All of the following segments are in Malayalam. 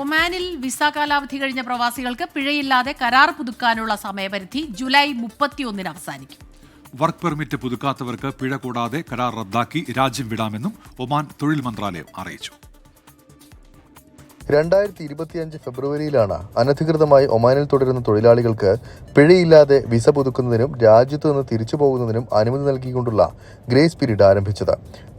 ഒമാനിൽ വിസ കാലാവധി കഴിഞ്ഞ പ്രവാസികൾക്ക് പിഴയില്ലാതെ കരാർ പുതുക്കാനുള്ള സമയപരിധി ജൂലൈ മുപ്പത്തിയൊന്നിന് അവസാനിക്കും. വർക്ക് പെർമിറ്റ് പുതുക്കാത്തവർക്ക് പിഴ കൂടാതെ കരാർ റദ്ദാക്കി രാജ്യം വിടാമെന്നും ഒമാൻ തൊഴിൽ മന്ത്രാലയം അറിയിച്ചു. രണ്ടായിരത്തി ഇരുപത്തിയഞ്ച് ഫെബ്രുവരിയിലാണ് അനധികൃതമായി ഒമാനിൽ തുടരുന്ന തൊഴിലാളികൾക്ക് പിഴയില്ലാതെ വിസ പുതുക്കുന്നതിനും രാജ്യത്തു നിന്ന് തിരിച്ചു പോകുന്നതിനും അനുമതി നൽകിക്കൊണ്ടുള്ള ഗ്രേസ് പീരീഡ് ആരംഭിച്ചത്.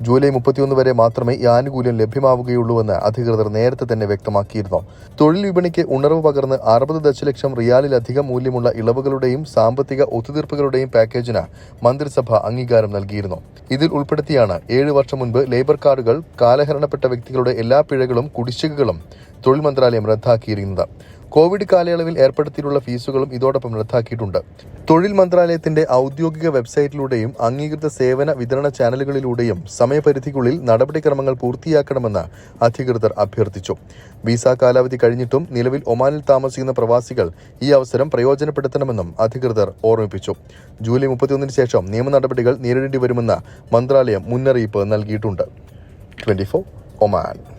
ജൂലൈ മുപ്പത്തിയൊന്ന് വരെ മാത്രമേ ഈ ആനുകൂല്യം ലഭ്യമാവുകയുള്ളൂവെന്ന് അധികൃതർ നേരത്തെ തന്നെ വ്യക്തമാക്കിയിരുന്നു. തൊഴിൽ വിപണിക്ക് ഉണർവ് പകർന്ന് അറുപത് ദശലക്ഷം റിയാലിലധികം മൂല്യമുള്ള ഇളവുകളുടെയും സാമ്പത്തിക ഒത്തുതീർപ്പുകളുടെയും പാക്കേജിന് മന്ത്രിസഭ അംഗീകാരം നൽകിയിരുന്നു. ഇതിൽ ഉൾപ്പെടുത്തിയാണ് ഏഴ് വർഷം മുൻപ് ലേബർ കാർഡുകൾ കാലഹരണപ്പെട്ട വ്യക്തികളുടെ എല്ലാ പിഴകളും കുടിശ്ശികകളും തൊഴിൽ മന്ത്രാലയം റദ്ദാക്കിയിരിക്കുന്നത്. കോവിഡ് കാലയളവിൽ ഏർപ്പെടുത്തിയിട്ടുള്ള ഫീസുകളും ഇതോടൊപ്പം റദ്ദാക്കിയിട്ടുണ്ട്. തൊഴിൽ മന്ത്രാലയത്തിന്റെ ഔദ്യോഗിക വെബ്സൈറ്റിലൂടെയും അംഗീകൃത സേവന വിതരണ ചാനലുകളിലൂടെയും സമയപരിധിക്കുള്ളിൽ നടപടിക്രമങ്ങൾ പൂർത്തിയാക്കണമെന്ന് അധികൃതർ അഭ്യർത്ഥിച്ചു. വിസ കാലാവധി കഴിഞ്ഞിട്ടും നിലവിൽ ഒമാനിൽ താമസിക്കുന്ന പ്രവാസികൾ ഈ അവസരം പ്രയോജനപ്പെടുത്തണമെന്നും അധികൃതർ ഓർമ്മിപ്പിച്ചു. ജൂലൈ മുപ്പത്തിയൊന്നിന് ശേഷം നിയമ നടപടികൾ നേരിടേണ്ടി വരുമെന്ന് മന്ത്രാലയം മുന്നറിയിപ്പ് നൽകിയിട്ടുണ്ട്. Twenty Oman.